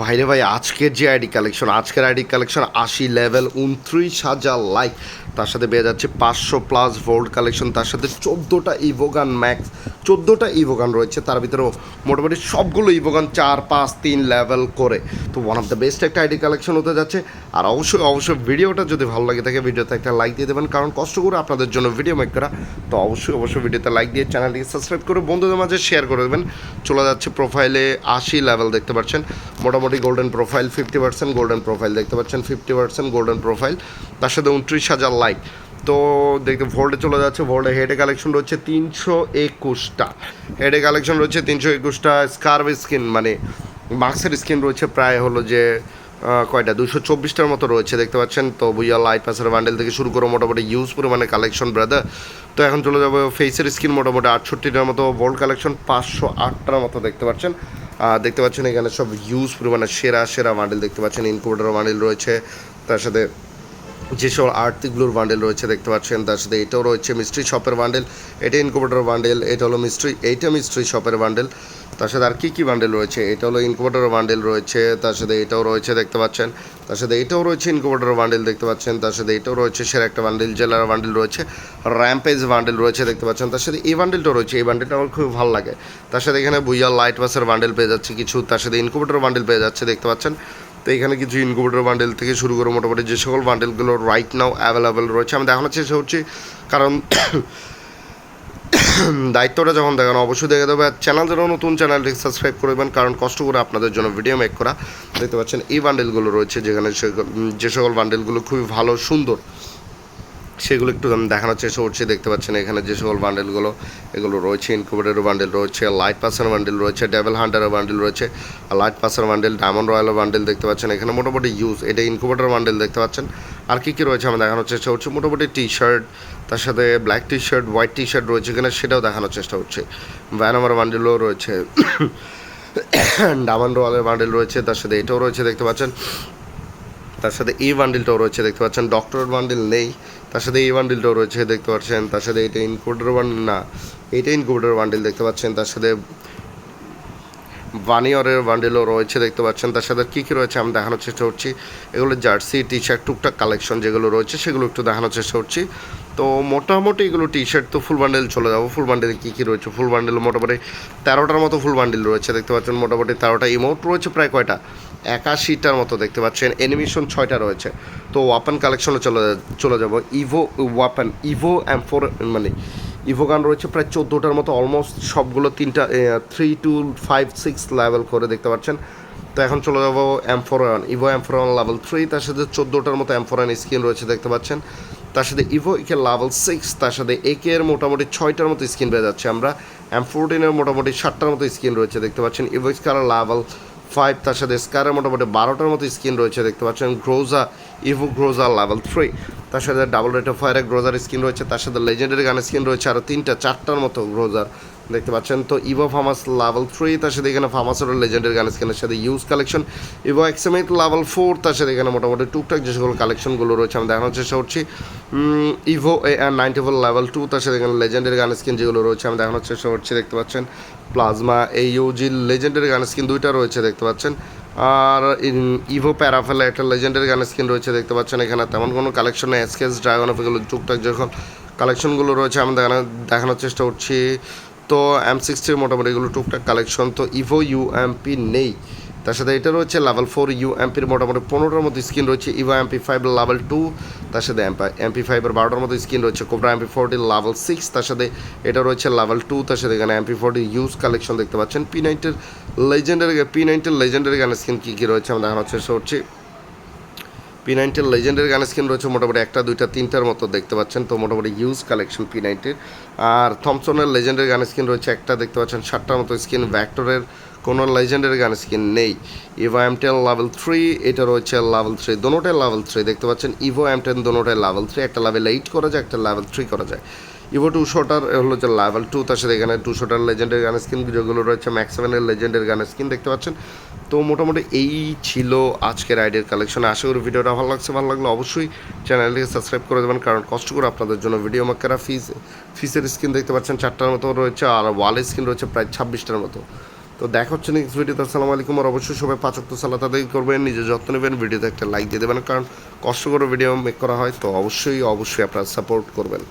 ভাইরে ভাই, আজকের যে আইডি কালেকশন, আজকের আইডি কালেকশন আশি লেভেল উনত্রিশ হাজার লাইক তার সাথে পেয়ে যাচ্ছে পাঁচশো প্লাস ভোল্ট কালেকশন তার সাথে চোদ্দোটা ইভোগান ম্যাক্স চোদ্দোটা ইভোগান রয়েছে, তার ভিতরেও মোটামুটি সবগুলো ইভোগান চার, পাঁচ, তিন লেভেল করে। তো ওয়ান অফ দ্য বেস্ট একটা আইডি কালেকশন হতে যাচ্ছে। আর অবশ্যই অবশ্যই ভিডিওটা যদি ভালো লাগে থাকে ভিডিওতে একটা লাইক দিয়ে দেবেন। কারণ কষ্ট করে আপনাদের জন্য ভিডিও মেক করা। তো অবশ্যই অবশ্যই ভিডিওতে লাইক দিয়ে চ্যানেলটিকে সাবস্ক্রাইব করে বন্ধুদের মাঝে শেয়ার করে দেবেন। চলে যাচ্ছে প্রোফাইলে আশি লেভেল দেখতে পাচ্ছেন। মোটামুটি golden profile fifty percent golden profile দেখতে পাচ্ছেন। ফিফটি পার্সেন্ট গোল্ডেন প্রোফাইল তার সাথে উনত্রিশ হাজার লাইক তো দেখতে ভোল্টে চলে যাচ্ছে ভোল্টে হেডে কালেকশন রয়েছে তিনশো একুশটা। হেডে কালেকশন রয়েছে তিনশো একুশটা স্কার্ভ স্কিন মানে মাস্কের স্কিন রয়েছে প্রায় হলো যে কয়টা? দুশো চব্বিশটার মতো রয়েছে, দেখতে পাচ্ছেন? তো বুইয়া লাইট পাসের বান্ডেল থেকে শুরু করে মোটামুটি ইউজ পরিমাণে কালেকশন ব্রাদার তো এখন চলে যাব ফেসের স্কিন মোটামুটি আটষট্টিটার মতো ভোল্ট কালেকশন পাঁচশো আটটার মতো, দেখতে পাচ্ছেন? দেখতে পাচ্ছেন এখানে সব ইউজ পরিমাণে সেরা সেরা বান্ডেল দেখতে পাচ্ছেন। ইনকোডার বান্ডেল রয়েছে, তার সাথে যেসব আর্থিকগুলোর বান্ডেল রয়েছে, দেখতে পাচ্ছেন, তার সাথে এটাও রয়েছে মিস্ট্রি শপের বান্ডেল এটা ইনকুবেটর বান্ডেল এটা হলো মিস্ট্রি এইটা মিস্ট্রি শপের বান্ডেল তার সাথে আর কী কী বান্ডেল রয়েছে? এটা হলো ইনকুবেটর বান্ডেল রয়েছে, তার সাথে এটাও রয়েছে, দেখতে পাচ্ছেন, তার সাথে এটাও রয়েছে ইনকুবেটর বান্ডেল দেখতে পাচ্ছেন, তার সাথে এটাও রয়েছে সেরা একটা বান্ডেল জেলার বান্ডেল রয়েছে র্যাম্পেজ বান্ডেল রয়েছে, দেখতে পাচ্ছেন, তার সাথে এই বান্ডেলটাও রয়েছে, এই বান্ডেলটা আমার খুব ভালো লাগে, তার সাথে এখানে বুইয়া লাইট বাসের বান্ডেল পেয়ে যাচ্ছে কিছু, তার সাথে ইনকুবেটর বান্ডেল পেয়ে যাচ্ছে, দেখতে পাচ্ছেন তো এখানে কিছু ইনকুবেটর বান্ডেল থেকে শুরু করে মোটামুটি যে সকল বান্ডেলগুলো রাইট নাও অ্যাভেলেবেল রয়েছে। আমি দেখানোর চেষ্টা করছি, কারণ দায়িত্বটা যখন দেখানো, অবশ্যই দেখে দেবে। চ্যানেল যেন নতুন চ্যানেলটি সাবস্ক্রাইব করবেন কারণ কষ্ট করে আপনাদের জন্য ভিডিও মেক করা। দেখতে পাচ্ছেন, এই বান্ডেলগুলো রয়েছে, যেখানে যে সকল বান্ডেলগুলো খুবই ভালো, সুন্দর। সেগুলো একটু আমি দেখানোর চেষ্টা করছি, দেখতে পাচ্ছেন এখানে যে সকল বান্ডেলগুলো এগুলো রয়েছে ইনকুবেটারের বান্ডেল রয়েছে লাইট পাসের বান্ডেল রয়েছে ডেভেল হান্টারের বান্ডেল রয়েছে, আর লাইট পাসের বান্ডেল ডায়মন্ড রয়্যালের বান্ডেল দেখতে পাচ্ছেন। এখানে মোটামুটি ইউজ এটা ইনকুবেটার বান্ডেল দেখতে পাচ্ছেন। আর কী কী রয়েছে আমি দেখানোর চেষ্টা করছি? মোটামুটি টি শার্ট তার সাথে black T shirt white T shirt রয়েছে এখানে সেটাও দেখানোর চেষ্টা করছি। ভ্যানামার বান্ডেলও রয়েছে ডায়মন্ড রয়্যালের বান্ডেল রয়েছে, তার সাথে এটাও রয়েছে দেখতে পাচ্ছেন। তার সাথে এই বান্ডিলটাও রয়েছে, দেখতে পাচ্ছেন ডক্টর বান্ডিল নেই, তার সাথে এই বান্ডিলটাও রয়েছে, দেখতে পাচ্ছেন, তার সাথে এটা ইনকোডার বান্ডিল না, এটা ইনকোডার বান্ডিল দেখতে পাচ্ছেন, তার সাথে বানিয়রের বান্ডিলও রয়েছে, দেখতে পাচ্ছেন, তার সাথে কী কী রয়েছে আমি দেখানোর চেষ্টা করছি, এগুলো জার্সি টি শার্ট টুকটাক কালেকশন যেগুলো রয়েছে, সেগুলো একটু দেখানোর চেষ্টা করছি। তো মোটামুটি এগুলো টি শার্ট তো ফুল বান্ডেল চলে যাব। ফুল বান্ডেলে কী কী রয়েছে? ফুল বান্ডেল মোটামুটি তেরোটার মতো ফুল বান্ডেল রয়েছে। দেখতে পাচ্ছেন মোটামুটি তেরোটা ইমোট রয়েছে, প্রায় কয়টা? একাশিটার মতো দেখতে পাচ্ছেন। অ্যানিমেশন ছয়টা রয়েছে। তো ওয়াপেন কালেকশনে চলে চলে যাব। Evo weapon evo M four মানে ইভো গান রয়েছে প্রায় চোদ্দোটার মতো অলমোস্ট সবগুলো তিনটা three two five six level করে দেখতে পাচ্ছেন। তো এখন চলে যাব one evo one level three তার সাথে চোদ্দোটার মতো এম ফোর ওয়ান স্ক্রিন রয়েছে, দেখতে পাচ্ছেন। তার সাথে ইভো একে লাভেল সিক্স তার সাথে একে এর মোটামুটি ছয়টার মতো স্ক্রিন পেয়ে যাচ্ছে আমরা। এম ফোরটিনের মোটামুটি সাতটার মতো স্ক্রিন রয়েছে, দেখতে পাচ্ছেন। ইভো স্কার লাভেল ফাইভ তার সাথে স্কারের মোটামুটি বারোটার মতো স্কিন রয়েছে, দেখতে পাচ্ছেন। Groza evo Groza level three তার সাথে ডাবল রেট অফ ফায়ারের গ্রোজার স্কিন রয়েছে, তার সাথে লেজেন্ডারি গানের স্কিন রয়েছে আরও তিনটা, চারটার মতো গ্রোজার দেখতে পাচ্ছেন। তো ইভো ফার্মাস লেভেল থ্রি তার সাথে এখানে ফার্মাসেরও লেজেন্ডারি গানের স্কিনের সাথে use collection evo X M eight level four তার সাথে এখানে মোটামুটি টুকটাক যে সকল কালেকশনগুলো রয়েছে, আমি দেখানোর চেষ্টা করছি। Evo A R ninety four level two তার সাথে এখানে লেজেন্ডারি গানের স্কিন যেগুলো রয়েছে, আমি দেখানোর চেষ্টা করছি, দেখতে পাচ্ছেন। প্লাজমা এই ইউজি লেজেন্ডারি গানের স্কিন দুইটা রয়েছে, দেখতে পাচ্ছেন। আর ইভো প্যারাফেলে একটা লেজেন্ডারি গানের স্ক্রিন রয়েছে, দেখতে পাচ্ছেন এখানে। তেমন কোনো কালেকশন নেই এসকেস ড্রাগন এগুলো টুকটাক যখন কালেকশনগুলো রয়েছে, আমি দেখানো দেখানোর চেষ্টা করছি। তো এম সিক্সটির মোটামুটি এগুলো টুকটাক কালেকশন তো ইভো ইউএমপি নেই। তার সাথে এটা রয়েছে লেভেল ফোর ইউ এমপির মোটামুটি পনেরোটার মতো স্কিন রয়েছে U MP five level two তার সাথে এমপি ফাইভের বারোটার মতো স্কিন রয়েছে cobra MP forty level six তার সাথে এটা রয়েছে লেভেল টু তার সাথে এখানে এমপি ফোরটি ইউজ কালেকশন দেখতে পাচ্ছেন। পি নাইনটির লেজেন্ডারি পি নাইনটির লেজেন্ডারি গানের স্ক্রিন কী কী রয়েছে আমি দেখানোর চেষ্টা করছি। পি নাইনটির লেজেন্ডের গানের স্কিন রয়েছে মোটামুটি একটা, দুইটা, তিনটার মতো দেখতে পাচ্ছেন। তো মোটামুটি ইউজ কালেকশন পি নাইনটির আর থমসনের লেজেন্ডের গানের স্কিন রয়েছে একটা, দেখতে পাচ্ছেন সাতটার মতো স্কিন ভ্যাক্টরের কোনো লেজেন্ডের গান স্কিন নেই। Evo M ten level three এটা রয়েছে লেভেল থ্রি দোনোটাই লেভেল থ্রি দেখতে পাচ্ছেন ইভো এম টেন দোনোটাই লেভেল থ্রি একটা লেভেল এইট করা যায়, একটা লেভেল থ্রি করা যায়। ইভো টু শোটার হলো যে লেভেল টু তার সাথে এখানে টু শোটার লেজেন্ডের গান স্কিন যেগুলো রয়েছে ম্যাক্স সেভেনের লেজেন্ডের গান স্কিন দেখতে পাচ্ছেন। তো মোটামুটি এই ছিল আজকের আইডিয়ার কালেকশন আশা করি ভিডিওটা ভালো লাগছে। ভালো লাগলে অবশ্যই চ্যানেলটিকে সাবস্ক্রাইব করে দেবেন, কারণ কষ্ট করে আপনাদের জন্য ভিডিও মাকেরা ফিস ফিসের স্ক্রিন দেখতে পাচ্ছেন, চারটার মতো রয়েছে, আর ওয়ালের স্ক্রিন রয়েছে প্রায় ছাব্বিশটার মতো। তো দেখা হচ্ছে নেক্সট ভিডিওতে আসসালামু আলাইকুম, আর অবশ্যই সবাই পাচক তো সালাত আদায় করবেন নিজের যত্ন নেবেন ভিডিওতে একটা লাইক দিয়ে দেবেন, কারণ কষ্ট করে ভিডিও মেক করা হয়, তো অবশ্যই অবশ্যই আপনারা সাপোর্ট করবেন।